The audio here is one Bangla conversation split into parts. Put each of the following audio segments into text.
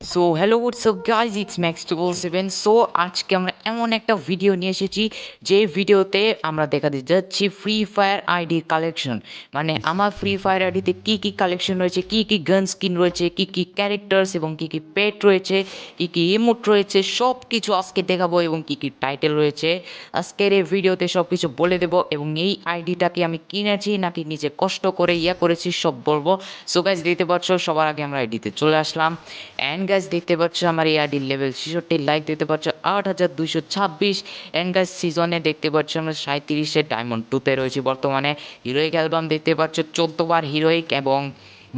So hello WhatsApp guys it's Max two seven so আজকে আমরা এমন একটা ভিডিও নিয়ে এসেছি, যে ভিডিওতে আমরা দেখাতে যাচ্ছি ফ্রি ফায়ার আইডি কালেকশন মানে আমার ফ্রি ফায়ার আইডিতে কী কী কালেকশন রয়েছে, কী কী গান স্কিন রয়েছে, কী কী ক্যারেক্টার্স এবং কী কী পেট রয়েছে, কী কী ইমোট রয়েছে সব কিছু আজকে দেখাবো এবং কী কী টাইটেল রয়েছে। আজকের এই ভিডিওতে সব কিছু বলে দেবো এবং এই আইডিটাকে আমি কিনেছি নাকি নিজে কষ্ট করে ইয়া করেছি সব বলব। সো গাইজ দেখতে পাচ্ছ, সবার আগে আমরা আইডিতে চলে আসলাম। অ্যান্ড গাইজ দেখতে পাচ্ছ, আমার এই আইডির লেভেল ছেষট্টি লাইক দেখতে পাচ্ছ আট হাজার দুশো ছাব্বিশ অ্যাঙ্গার সিজনে দেখতে পাচ্ছ আমরা সাঁত্রিশে ডায়মন্ড টুতে রয়েছি। বর্তমানে হিরোইক অ্যালবাম দেখতে পাচ্ছ, চোদ্দোবার হিরোইক এবং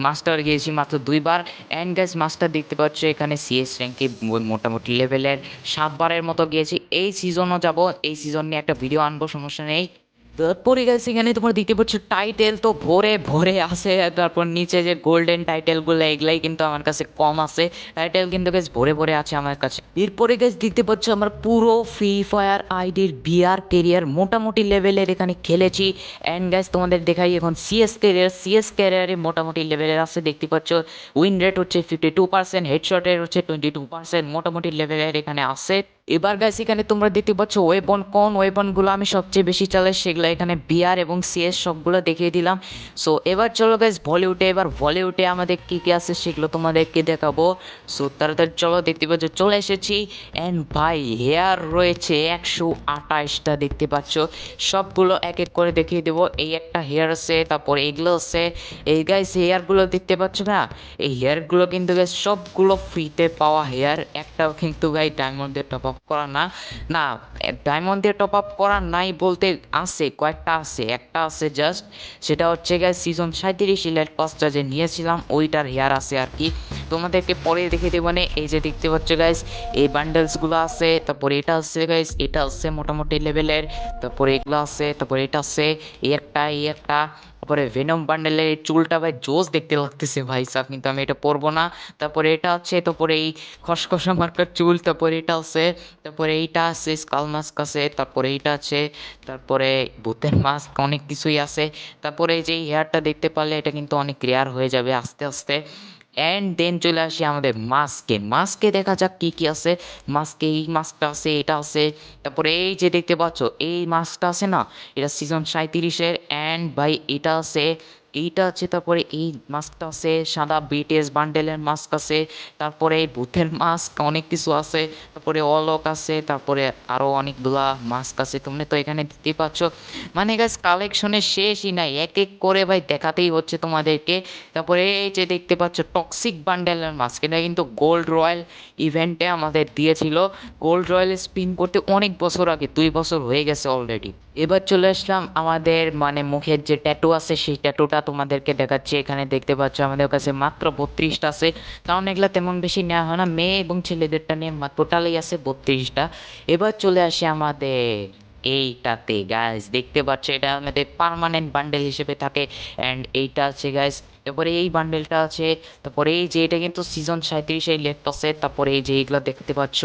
মাস্টার গিয়েছি মাত্র দুইবার। অ্যান্ড গ্যাস মাস্টার দেখতে পাচ্ছ এখানে সিএস র্যাঙ্কে মোটামুটি লেভেলের সাতবারের মতো গিয়েছি। এই সিজনও যাব, এই সিজন নিয়ে একটা ভিডিও আনব, সমস্যা নেই। তারপরে গেছে এখানে তোমার দেখতে পাচ্ছ টাইটেল তো ভরে ভরে আছে তারপর নিচে যে গোল্ডেন টাইটেলগুলো এগুলাই কিন্তু আমার কাছে কম আছে টাইটেল কিন্তু বেশ ভরে ভরে আছে আমার কাছে। এরপরে গেছে দেখতে পাচ্ছ আমার পুরো ফ্রি ফায়ার আইডির বিআর কেরিয়ার মোটামুটি লেভেলের এখানে খেলেছি। অ্যান্ড গ্যাস তোমাদের দেখাই এখন সিএস ক্যারিয়ার সিএস কেরিয়ারে মোটামুটি লেভেলের আছে। দেখতে পাচ্ছ উইন রেট হচ্ছে ফিফটি টু পার্সেন্ট হেডশটের হচ্ছে টোয়েন্টি টু পার্সেন্ট মোটামুটি লেভেলের এখানে আছে। এবার গাইস এখানে তোমরা দেখতে পাচ্ছ ওয়েপন কোন ওয়েপনগুলো আমি সবচেয়ে বেশি চালাই সেগুলো এখানে বিআর এবং সিএস সবগুলো দেখিয়ে দিলাম। সো এবার চলো গাইস বলিউডে এবার বলিউডে আমাদের কী কী আছে সেগুলো তোমাদেরকে দেখাবো। সো তাড়াতাড়ি চলো, দেখতে পাচ্ছ, চলে এসেছি। অ্যান্ড ভাই হেয়ার রয়েছে একশো আঠাশটা দেখতে পাচ্ছ। সবগুলো এক এক করে দেখিয়ে দেবো। এই একটা হেয়ার আছে, তারপর এগুলো আছে। এই গাইস হেয়ারগুলো দেখতে পাচ্ছ না? এই হেয়ারগুলো কিন্তু গাইস সবগুলো ফ্রিতে পাওয়া হেয়ার একটাও কিন্তু গাই ডায়মন্ডের টপ আপ করা না। না ডায়মন্ড দিয়ে টপ আপ করা নাই বলতে আছে, কয়েকটা আছে। একটা আছে জাস্ট সেটা হচ্ছে গাইস সিজন সাঁত্রিশ ইলেট পাসটা যে নিয়েছিলাম, ওইটার হেয়ার আছে আর কি। তোমাদেরকে পরে দেখে দেবো মানে এই যে দেখতে পাচ্ছ গাইস এই বান্ডেলসগুলো আছে, তারপরে এটা আছে গাইস এটা আছে মোটামুটি লেভেলের তারপরে এগুলো আছে, তারপরে এটা আছে, এই একটা এই একটা, তারপরে ভেনম বান্ডেলের এই চুলটা ভাই জোস দেখতে লাগতেছে ভাই সাহ কিন্তু আমি এটা পরবো না। তারপরে এটা আছে, তারপরে এই খসখসা মার্কার চুল, তারপরে এটা আছে তারপরে এইটা আছে, স্কাল মাস্ক আছে, তারপরে এইটা আছে, তারপরে ভূতের মাস্ক অনেক কিছুই আছে। তারপরে যে হেয়ারটা দেখতে পারলে এটা কিন্তু অনেক রেয়ার হয়ে যাবে আস্তে আস্তে। অ্যান্ড দেন চলে আসি আমাদের মাস্কে মাস্কে দেখা যাক কী কী আছে। মাস্কে এই মাস্কটা আছে, এটা আছে। তারপরে এই যে দেখতে পাচ্ছ, এই মাস্কটা আছে না? এটা সিজন সাঁত্রিশের অ্যান্ড ভাই এটা আছে, এইটা আছে, তারপরে এই মাস্কটা আছে, সাদা বিটিএস বান্ডেলের মাস্ক আছে, তারপরে ভূতের মাস্ক অনেক কিছু আছে, তারপরে অলক আছে, তারপরে আরও অনেকগুলা মাস্ক আছে তুমি তো এখানে দেখতেই পাচ্ছ। মানে গাছ কালেকশনের শেষই নাই, এক এক করে ভাই দেখাতেই হচ্ছে তোমাদেরকে। তারপরে এই যে দেখতে পাচ্ছ টক্সিক বান্ডেলের মাস্ক এটা কিন্তু গোল্ড রয়্যাল ইভেন্টে আমাদের দিয়েছিল। গোল্ড রয়্যাল স্পিন করতে অনেক বছর আগে, দুই বছর হয়ে গেছে অলরেডি এবার চলে আসলাম আমাদের মানে মুখের যে ট্যাটু আছে, সেই ট্যাটুটা তোমাদেরকে দেখাচ্ছি। এখানে দেখতে পাচ্ছ আমাদের কাছে মাত্র বত্রিশটা আছে। কারণ এগুলো তেমন বেশি নেওয়া হয় না। মেয়ে এবং ছেলেদেরটা নিয়ে টোটালি আছে বত্রিশটা। এবার চলে আসি আমাদের এইটাতে গাইস দেখতে পাচ্ছ, এটা আমাদের পারমানেন্ট বান্ডেল হিসেবে থাকে। অ্যান্ড এইটা আছে গাইস তারপরে এই বান্ডেলটা আছে, তারপরে এই যে এটা কিন্তু সিজন সাঁত্রিশে লেফট আছে তারপরে এই যে এইগুলো দেখতে পাচ্ছ,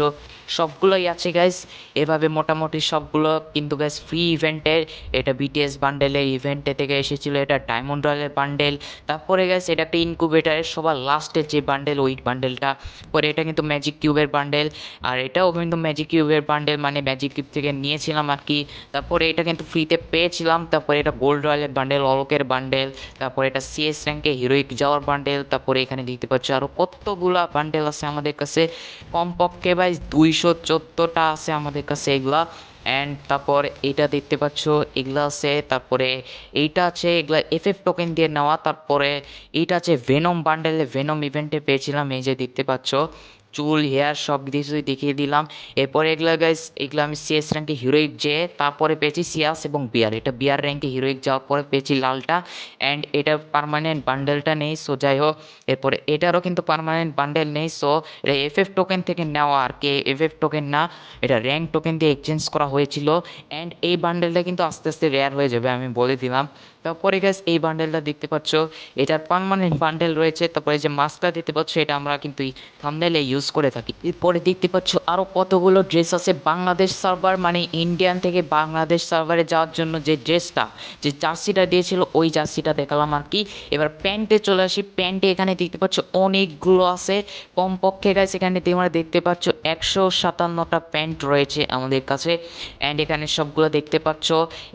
সবগুলোই আছে গাইস এভাবে মোটামুটি সবগুলো কিন্তু গাইস ফ্রি ইভেন্টের এটা বিটিএস বান্ডেলের ইভেন্টে থেকে এসেছিল, এটা ডায়মন্ড রয়্যালের বান্ডেল তারপরে গাইস এটা একটা ইনকুবেটারের সবার লাস্টের যে বান্ডেল ওই বান্ডেলটা পরে এটা কিন্তু ম্যাজিক কিউবের বান্ডেল আর এটাও কিন্তু ম্যাজিক কিউবের বান্ডেল মানে ম্যাজিক কিউব থেকে নিয়েছিলাম আর কি। তারপরে এটা কিন্তু ফ্রিতে পেয়েছিলাম, তারপরে এটা গোল্ড রয়্যালের বান্ডেল অলকের বান্ডেল তারপরে এটা সিএস র্যাঙ্কে হিরোইক যাওয়ার বান্ডেল, তারপরে এখানে দেখতে পাচ্ছ আরও কতগুলা বান্ডেল আছে আমাদের কাছে। কমপক্ষে ভাই দুইশো চোদ্দোটা আছে আমাদের কাছে এগুলা। অ্যান্ড তারপর এটা দেখতে পাচ্ছ, এগুলা আছে, তারপরে এইটা আছে এগুলা এফ এফ টোকেন দিয়ে নেওয়া। তারপরে এইটা আছে ভেনম বান্ডেলে ভেনম ইভেন্টে পেয়েছিলাম, এই যে দেখতে পাচ্ছ। চুল হেয়ার সব কিছুই দেখিয়ে দিলাম। এরপরে এগুলো গাইস এগুলো আমি সিএস র্যাঙ্কে হিরোইক যে, তারপরে পেয়েছি সিয়াস এবং বিয়ার। এটা বিয়ার র্যাঙ্কে হিরোইক যাওয়ার পরে পেয়েছি লালটা। অ্যান্ড এটা পারমানেন্ট বান্ডেলটা নেই সো যাই হোক এরপরে এটারও কিন্তু পারমানেন্ট বান্ডেল নেই সো এটা এফ এফ টোকেন থেকে নেওয়া আর কি। এফ এফ টোকেন না, এটা র্যাঙ্ক টোকেন দিয়ে এক্সচেঞ্জ করা হয়েছিল। অ্যান্ড এই বান্ডেলটা কিন্তু আস্তে আস্তে রেয়ার হয়ে যাবে, আমি বলে দিলাম। তারপরে গ্যাস এই বান্ডেলটা দেখতে পাচ্ছ। এটার পারমানেন্ট বান্ডেল রয়েছে, তারপরে যে মাস্কটা দেখতে পাচ্ছ, এটা আমরা কিন্তু এই থাম্বনেলে ইউজ করে থাকি। এরপরে দেখতে পাচ্ছ আরও কতগুলো ড্রেস আছে বাংলাদেশ সার্ভার মানে ইন্ডিয়ান থেকে বাংলাদেশ সার্ভারে যাওয়ার জন্য যে ড্রেসটা যে জার্সিটা দিয়েছিল, ওই জার্সিটা দেখালাম আর কি। এবার প্যান্টে চলে আসি। প্যান্টে এখানে দেখতে পাচ্ছ, অনেকগুলো আছে। কমপক্ষে গাইস এখানে তোমরা দেখতে পাচ্ছ একশো সাতান্নটা প্যান্ট রয়েছে আমাদের কাছে। অ্যান্ড এখানে সবগুলো দেখতে পাচ্ছ।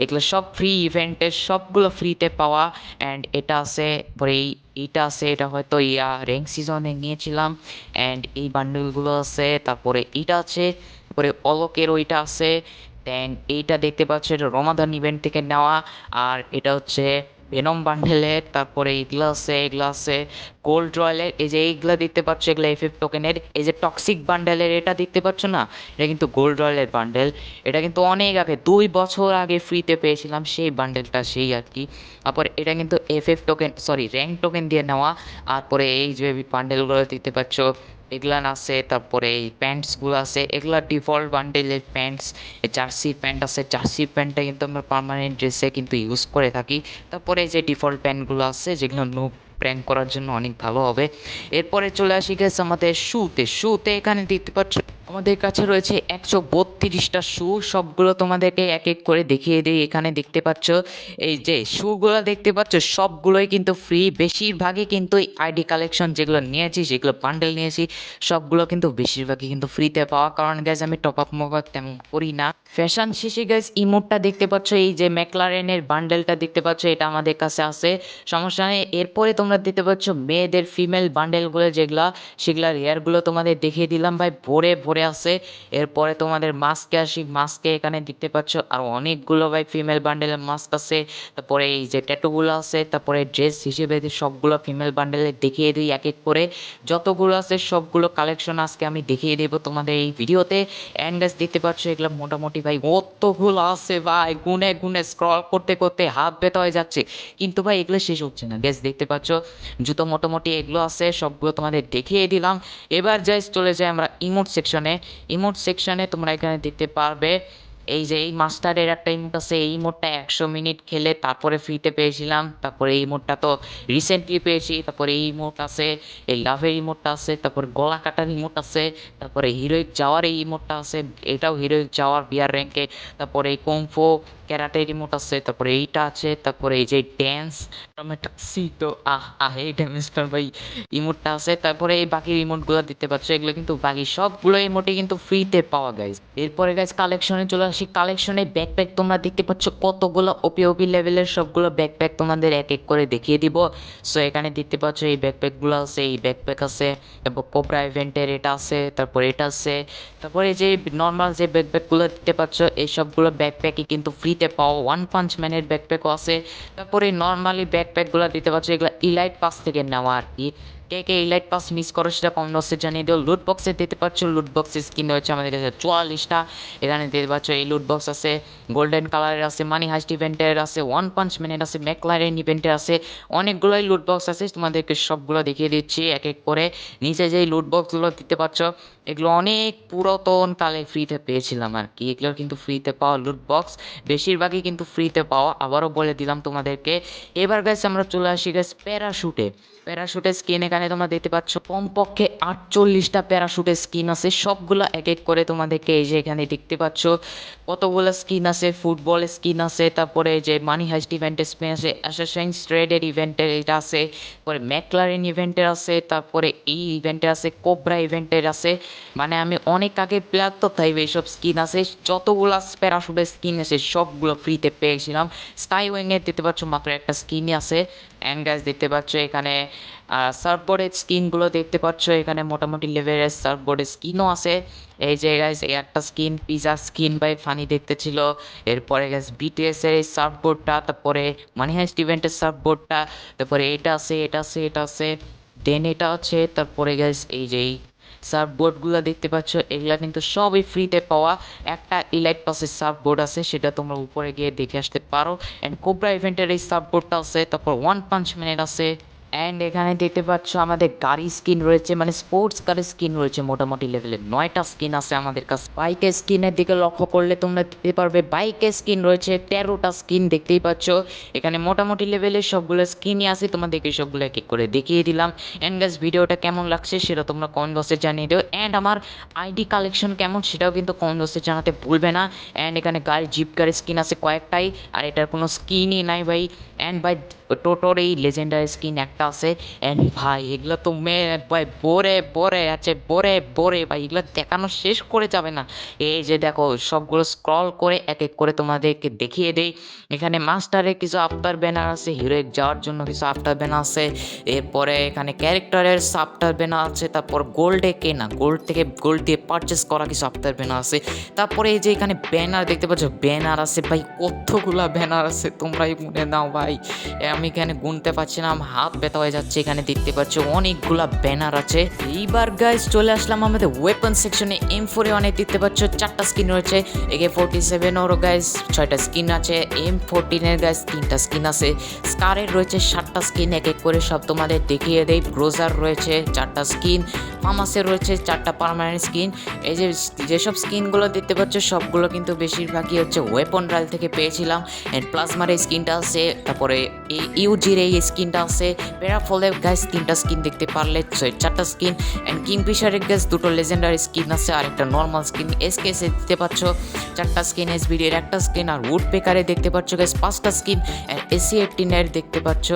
এগুলো সব ফ্রি ইভেন্টের সবগুলো ফ্রিতে পাওয়া। অ্যান্ড এটা আছে, পরে এই এইটা আছে, এটা হয়তো ইয়া র্যাঙ্ক সিজনে নিয়েছিলাম। অ্যান্ড এই বান্ডেলগুলো আছে, তারপরে এইটা আছে তারপরে অলকের ওইটা আছে। দেন এইটা দেখতে পাচ্ছ, এটা রমাদান ইভেন্ট থেকে নেওয়া। আর এটা হচ্ছে ভেনম বান্ডেলের তারপরে এগুলো আছে এগুলো আছে গোল্ড রয়্যালের এই যে এইগুলো দেখতে পাচ্ছ, এগুলো এফ এফ টোকেনের এই যে টক্সিক বান্ডেলের এটা দেখতে পাচ্ছ না? এটা কিন্তু গোল্ড রয়্যালের বান্ডেল এটা কিন্তু অনেক আগে, দুই বছর আগে ফ্রিতে পেয়েছিলাম সেই বান্ডেলটা সেই আর কি। তারপর এটা কিন্তু F F token sorry rank token দিয়ে নেওয়া। আর পরে এই যে বান্ডেলগুলো দেখতে পাচ্ছ এগুলান আছে, তারপরে এই প্যান্টসগুলো আছে, এগুলা ডিফল্ট বান্ডেলের প্যান্টস। জার্সি প্যান্ট আছে, জার্সি প্যান্টটা কিন্তু আমরা পার্মানেন্ট ড্রেসে কিন্তু ইউজ করে থাকি। তারপরে যে ডিফল্ট প্যান্টগুলো আছে, যেগুলো প্র্যাঙ্ক করার জন্য অনেক ভালো হবে। এরপরে চলে আসি গেছে আমাদের শুতে শুতে এখানে দেখতে পাচ্ছ, আমাদের কাছে রয়েছে একশো বত্রিশটা শু সবগুলো তোমাদেরকে এক এক করে দেখিয়ে দিই। এখানে দেখতে পাচ্ছ, এই যে শুগুলো দেখতে পাচ্ছ, সবগুলোই কিন্তু ফ্রি বেশিরভাগই কিন্তু আইডি কালেকশন যেগুলো নিয়েছি, যেগুলো বান্ডেল নিয়েছি, সবগুলো কিন্তু বেশিরভাগই কিন্তু ফ্রিতে পাওয়া। কারণ গ্যাস আমি টপ আপ মোবাইল তেমন করি না। ফ্যাশন শেষে গ্যাস ইমোটটা দেখতে পাচ্ছ, এই যে ম্যাকলারেনের বান্ডেলটা দেখতে পাচ্ছ, এটা আমাদের কাছে আছে। সমস্যা নেই। এরপরে তোমরা দেখতে পাচ্ছ মেয়েদের ফিমেল বান্ডেলগুলো যেগুলা, সেগুলার হেয়ারগুলো তোমাদের দেখিয়ে দিলাম ভাই, ভরে ভরে আছে। এরপরে তোমাদের মাস্কে আসি মাস্কে এখানে দেখতে পাচ্ছ আর অনেকগুলো ভাই ফিমেল বান্ডেলের মাস্ক আছে। তারপরে এই যে ট্যাটুগুলো আছে, তারপরে ড্রেস হিসেবে সবগুলো ফিমেল বান্ডেলে দেখিয়ে দিই এক এক করে। যতগুলো আছে সবগুলো কালেকশন আজকে আমি দেখিয়ে দেবো তোমাদের এই ভিডিওতে। অ্যান্ড দেখতে পাচ্ছ এগুলো মোটামুটি ভাই কতগুলো আছে ভাই, গুনে গুনে স্ক্রল করতে করতে হাত ব্যথা হয়ে যাচ্ছে। কিন্তু ভাই এগুলো শেষ হচ্ছে না গ্যাস দেখতে পাচ্ছ? জুতো মোটামুটি এগুলো আছে, সবগুলো তোমাদের দেখিয়ে দিলাম। এবার যাই চলে যাই আমরা ইমোট সেকশনে ইমোট সেকশনে তোমরা এখানে দেখতে পারবে এই যে এই মাস্টারের একটা ইমোট আছে এই ইমোটটা একশো মিনিট খেলে তারপরে ফ্রিতে পেয়েছিলাম, তারপরে এই ইমোটটা তো রিসেন্টলি পেয়েছি, তারপরে এই ইমোট আছে, এই লাভের ইমোটটা আছে, তারপর গলা কাটার ইমোট আছে, তারপরে হিরোইক যাওয়ার এই ইমোটটা আছে, এটাও হিরোইক যাওয়ার বিয়ার র্যাঙ্কে তারপরে এই কুংফো ক্যারাটের রিমোট আছে, তারপরে এইটা আছে, তারপরে এই যে ড্যান্স টমেটো সিটো আহ আহ, এই ড্যামেজটার ভাই ইমোটটা আছে, তারপরে এই বাকি রিমোটগুলো দিতে পারছ এগুলো কিন্তু বাকি সবগুলো ইমোটই কিন্তু ফ্রিতে পাওয়া গাইজ এরপরে গাইজ কালেকশনে চলে আসি কালেকশনে ব্যাকপ্যাক তোমরা দেখতে পাচ্ছ কতগুলো ওপি ওপি লেভেলের সবগুলো ব্যাকপ্যাক তোমাদের এক এক করে দেখিয়ে দিব। সো এখানে দেখতে পাচ্ছ এই ব্যাকপ্যাকগুলো আছে, এই ব্যাকপ্যাক আছে, তারপর কোবরা ইভেন্টের এটা আছে, তারপর এটা আছে, তারপরে যে নর্মাল যে ব্যাকপ্যাকগুলো দেখতে পাচ্ছ, এই সবগুলো ব্যাকপ্যাকই কিন্তু ফ্রিতে পাওয়া ওয়ান পাঞ্চ ম্যানের ব্যাকপ্যাকও আছে। তারপরে নর্মালি ব্যাকপ্যাকগুলো দিতে পারছ এগুলো ইলাইট পাস থেকে নেওয়া আর কি। K K light pass miss করো সেটা কমেন্ট বক্সে জানিয়ে দিও লুট বক্সে দিতে পারছ লুট বক্সে স্কিন রয়েছে আমাদের কাছে চুয়াল্লিশটা। এখানে দিতে পারছ এই লুট বক্স আছে গোল্ডেন কালারের আছে মানি হাইস্ট ইভেন্টের আছে ওয়ান পাঞ্চ ম্যানের আছে ম্যাকলারেন ইভেন্টের আছে, অনেকগুলোই লুট বক্স আছে, তোমাদেরকে সবগুলো দেখিয়ে দিচ্ছি, এক এক করে। নিচে যেই লুট বক্সগুলো দিতে পারছ এগুলো অনেক পুরাতন কালে ফ্রিতে পেয়েছিলাম আর কি। এগুলো কিন্তু ফ্রিতে পাওয়া লুট বক্স বেশিরভাগই কিন্তু ফ্রিতে পাওয়া। আবারও বলে দিলাম তোমাদেরকে। এবার গেছে আমরা চলে আসি গেছে প্যারাশুটে প্যারাশুটের স্কিন এখানে তোমরা দেখতে পাচ্ছ। কমপক্ষে আটচল্লিশটা প্যারাশুটের স্কিন আছে। সবগুলো এক এক করে তোমাদেরকে এই যে এখানে দেখতে পাচ্ছ। কতগুলো স্কিন আছে? ফুটবলের স্কিন আছে, তারপরে যে মানি হাইস্ট ইভেন্টের স্কিন আছে অ্যাসাসাইন স্ট্রেডের ইভেন্টের এটা আছে, তারপরে ম্যাকলারেন ইভেন্টের আছে, তারপরে এই ইভেন্টের আছে কোবরা ইভেন্টের আছে। মানে আমি অনেক আগে প্লেয়ার তো তাই এইসব স্কিন আছে, যতগুলো প্যারাশুটের স্কিন আছে, সবগুলো ফ্রিতে পেয়েছিলাম স্কাই উইংয়ের দিতে পাচ্ছ মাত্র একটা স্কিনই আছে। অ্যান্ড গাছ দেখতে পাচ্ছ এখানে সার্ফবোর্ডের স্কিনগুলো দেখতে পাচ্ছ। এখানে মোটামুটি লেভেলের সার্ফবোর্ডের স্কিনও আছে। এই যে গাইস এই একটা skin pizza skin by funny দেখতে ছিল। এরপরে গাইস বিটিএস এর এই সার্ফবোর্ডটা তারপরে মানি হাইস্ট ইভেন্টের সার্ফবোর্ডটা তারপরে এটা আছে এটা আছে এটা আছে দেন এটা আছে, তারপরে গাইস এই যে এই সার্ফবোর্ডগুলো দেখতে পাচ্ছ, এগুলা কিন্তু সবই ফ্রিতে পাওয়া। একটা ইলাইট পাসের সার্ফবোর্ড আছে, সেটা তোমরা উপরে গিয়ে দেখে আসতে পারো। অ্যান্ড কোবরা ইভেন্টের এই সার্ফবোর্ডটা আছে, তারপর ওয়ান পাঞ্চ ম্যানের আছে। অ্যান্ড এখানে দেখতে পাচ্ছ আমাদের গাড়ি স্কিন রয়েছে মানে স্পোর্টস কারের স্কিন রয়েছে মোটামুটি লেভেলে নয়টা স্কিন আছে আমাদের কাছে। বাইকের স্কিনের দিকে লক্ষ্য করলে তোমরা দেখতে পারবে, বাইকের স্কিন রয়েছে, তেরোটা স্কিন দেখতেই পাচ্ছ। এখানে মোটামুটি লেভেলের সবগুলো স্কিনই আছে, তোমাদেরকে সবগুলো এক এক করে দেখিয়ে দিলাম। অ্যান্ড গাছ ভিডিওটা কেমন লাগছে সেটা তোমরা কমেন্ট বক্সে জানিয়ে দিও। অ্যান্ড আমার আইডি কালেকশন কেমন সেটাও কিন্তু কমেন্ট বক্সে জানাতে ভুলবে না। অ্যান্ড এখানে গাড়ি জিপ গাড়ির স্কিন আছে কয়েকটাই, আর এটার কোনো স্কিনই নাই ভাই। অ্যান্ড ভাই টোটোর এই লেজেন্ডারি স্কিন একটা আছে অ্যান্ড ভাই, এগুলো তো মেয়ে ভাই বরে বরে আছে বরে বরে ভাই, এগুলো দেখানো শেষ করে যাবে না। এই যে দেখো, সবগুলো স্ক্রল করে এক এক করে তোমাদেরকে দেখিয়ে দেই। এখানে মাস্টারের কিছু আফটার ব্যানার আছে হিরোইক যাওয়ার জন্য কিছু আফটার ব্যানার আছে। এরপরে এখানে ক্যারেক্টারের আফটার ব্যানার আছে, তারপর গোল্ডে কেনা গোল্ড থেকে গোল্ড দিয়ে পারচেস করা কিছু আফটার ব্যানার আছে। তারপরে এই যে এখানে ব্যানার দেখতে পাচ্ছ ব্যানার আছে, ভাই, কতগুলা ব্যানার আছে, তোমরাই মনে নাও, ভাই। আমি এখানে গুনতে পারছি না আমার হাত ব্যথা হয়ে যাচ্ছে এখানে, দেখতে পাচ্ছ অনেকগুলা ব্যানার আছে। এইবার গাইজ চলে আসলাম আমাদের ওয়েপন সেকশনে এম ফোরে অনেক দেখতে পাচ্ছ, চারটা স্কিন রয়েছে একে ফোরটি ওরও গাইজ ছয়টা স্কিন আছে এম ফোরটিনের গাইজ তিনটা স্কিন আছে স্কারের রয়েছে সাতটা স্কিন এক এক করে সব তোমাদের দেখিয়ে দেই ব্রোজার রয়েছে চারটা স্কিন ফার্মাসের রয়েছে চারটা পারমানেন্ট স্কিন এই যে যেসব স্কিনগুলো দেখতে পাচ্ছ, সবগুলো কিন্তু বেশিরভাগই হচ্ছে ওয়েপন রাইল থেকে পেয়েছিলাম অ্যান্ড প্লাজমার এই স্কিনটা আছে, তারপরে এই ইউজির এই স্কিনটা আছে প্যারাফলের গাইস তিনটা স্কিন দেখতে পারলে চারটা স্কিন অ্যান্ড কিংফিশারের গাছ দুটো লেজেন্ডারি স্কিন আছে আর একটা নর্মাল স্কিন এস কেসে দেখতে পাচ্ছ, চারটা স্কিন এস বিডির একটা স্কিন আর উড পেকারে দেখতে পাচ্ছ গাইস পাঁচটা স্কিন অ্যান্ড এসি এইটিনের দেখতে পাচ্ছ,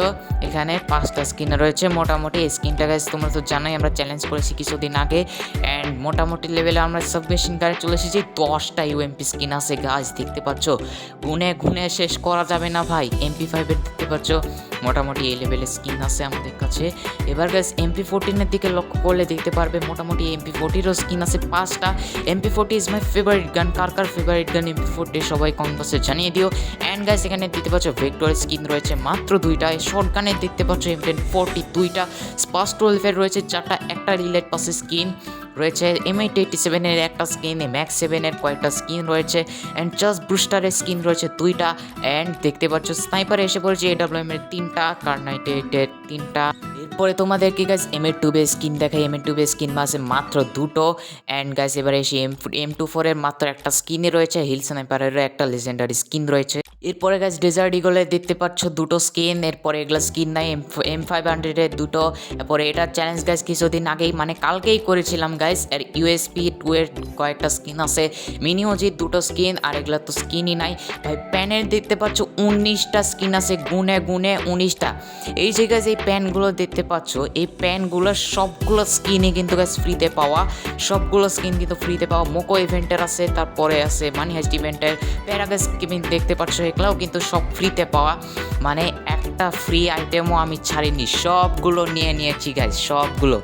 এখানে পাঁচটা স্কিন রয়েছে। মোটামুটি এই স্কিনটা গাইস তোমরা তো জানোই, আমরা চ্যালেঞ্জ করেছি কিছুদিন আগে অ্যান্ড মোটামুটি লেভেলে আমরা সাবমেশিন গাড়ি চলে এসেছি। দশটা ইউএমপি স্কিন আছে গাছ দেখতে পাচ্ছ। গুনে গুনে শেষ করা যাবে না ভাই। এমপি ফাইভের দেখতে পাচ্ছ। মোটামুটি এই লেভেলের স্কিন আছে আমাদের কাছে। এবার গ্যাস এমপি ফোরটিনের দিকে লক্ষ্য করলে দেখতে পারবে মোটামুটি এমপি ফোরটিরও স্কিন আছে পাঁচটা। MP forty is my favourite gun কার কার ফেভারিট গান এমপি ফোরটি সবাই কনভার্সে জানিয়ে দিও। অ্যান্ড গ্যাস এখানে দেখতে পাচ্ছ ভেক্টর স্কিন রয়েছে মাত্র দুইটা। শর্ট গানের দেখতে পাচ্ছ এম টেন ফোরটি দুইটা। স্পাস টুয়েলভের রয়েছে চারটা। একটা রিলেট পাশে স্কিন রয়েছে এম এইট এইটি সেভেনের একটা স্কিন ম্যাক্স সেভেনের কয়েকটা স্কিন রয়েছে অ্যান্ড জাস্ট ব্রুস্টারের স্কিন রয়েছে দুইটা অ্যান্ড দেখতে পাচ্ছ স্নাইপার এসে পড়েছে এডাব্লিউএম এর তিনটা কার্নাইটের তিনটা। এরপরে তোমাদেরকে গাছ এম এর টুবে স্কিন দেখাই এম এর টুবে স্কিন মাসে মাত্র দুটো অ্যান্ড গাছ এবারে এসে এম এম টু ফোরের মাত্র একটা স্কিনই রয়েছে হিল স্নাইপারেরও একটা লেজেন্ডারি স্কিন রয়েছে। এরপরে গাছ ডেজার্ট ইগলে দেখতে পাচ্ছ দুটো স্কিন এরপরে এগুলো স্কিন নাই এম এম ফাইভ হান্ড্রেডের দুটো। এরপরে এটা চ্যালেঞ্জ গাছ কিছুদিন আগেই মানে কালকেই করেছিলাম গাইস আর ইউএসপি টু এর কয়েকটা স্কিন আছে। মিনিওজির দুটো স্কিন আর এগুলো তো স্কিনই নাই। ভাই প্যানের দেখতে পাচ্ছ উনিশটা স্কিন আছে, গুনে গুনে উনিশটা। এই যে গাছ এই প্যানগুলো দেখতে পাচ্ছ, এই প্যানগুলো সবগুলো স্কিনই কিন্তু গাছ ফ্রিতে পাওয়া। সবগুলো স্কিন কিন্তু ফ্রিতে পাওয়া। মোকো ইভেন্টের আছে, তারপরে আছে মানি হাইস্ট ইভেন্টের প্যারাগাস দেখতে পাচ্ছ এগুলোও কিন্তু সব ফ্রিতে পাওয়া। মানে একটা ফ্রি আইটেমও আমি ছাড়িনি। সবগুলো নিয়ে নিয়েছি গাইজ সবগুলো।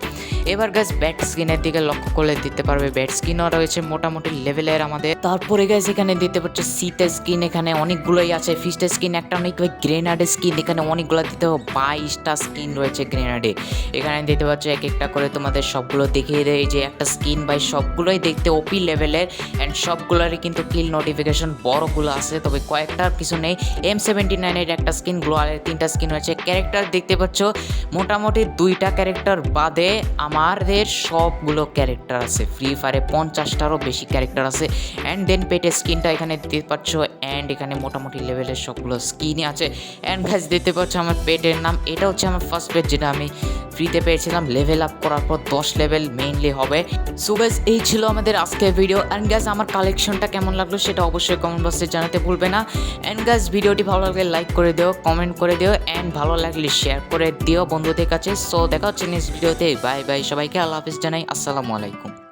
এবার গাছ ব্যাট স্কিনের দিকে লক্ষ্য করলে দিতে পারবে ব্যাট স্কিনও রয়েছে মোটামুটি লেভেলের আমাদের। তারপরে গাছ এখানে দিতে পারছে শীতের স্কিন এখানে অনেকগুলোই আছে। ফিস্টের স্কিন একটা অনেক গ্রেনাডের স্কিন এখানে অনেকগুলো দিতে হবে। বাইশটা স্কিন রয়েছে গ্রেনাডে এখানে দিতে পারছ এক একটা করে তোমাদের সবগুলো দেখিয়ে দেয়। যে একটা স্কিন বাই সবগুলোই দেখতে ওপি লেভেলের অ্যান্ড সবগুলোরই কিন্তু কিল নোটিফিকেশন বড়গুলো আছে। তবে কয়েকটার কিছু নেই। এম সেভেন্টি নাইনের একটা স্কিন গ্লোয়ালের তিনটা স্কিন রয়েছে ক্যারেক্টার দেখতে পাচ্ছ, মোটামুটি দুইটা ক্যারেক্টার বাদে আমাদের সবগুলো ক্যারেক্টার আছে। ফ্রি ফায়ারে পঞ্চাশটারও বেশি ক্যারেক্টার আছে। অ্যান্ড দেন পেটের স্কিনটা এখানে দিতে পাচ্ছ অ্যান্ড এখানে মোটামুটি লেভেলের সবগুলো স্কিনই আছে। অ্যান্ড ভ্যাস দিতে পারছ আমার পেটের নাম, এটা হচ্ছে আমার ফার্স্ট পেজ যেটা আমি ফ্রিতে পেয়েছিলাম। লেভেল আপ করার পর দশ লেভেল মেইনলি হবে। সো গ্যাস এই ছিল আমাদের আজকের ভিডিও অ্যান্ড গ্যাস আমার কালেকশনটা কেমন লাগল সেটা অবশ্যই কমেন্ট বক্সে জানাতে ভুলবে না। অ্যান্ড গ্যাস ভিডিওটি ভালো লাগলে লাইক করে দিও কমেন্ট করে দিও। অ্যান্ড ভালো লাগলে শেয়ার করে দিও বন্ধুদের কাছে। সো দেখা হচ্ছে নেক্সট ভিডিওতে বাই বাই সবাইকে। আল্লাহ হাফিজ জানাই। আসসালামু আলাইকুম।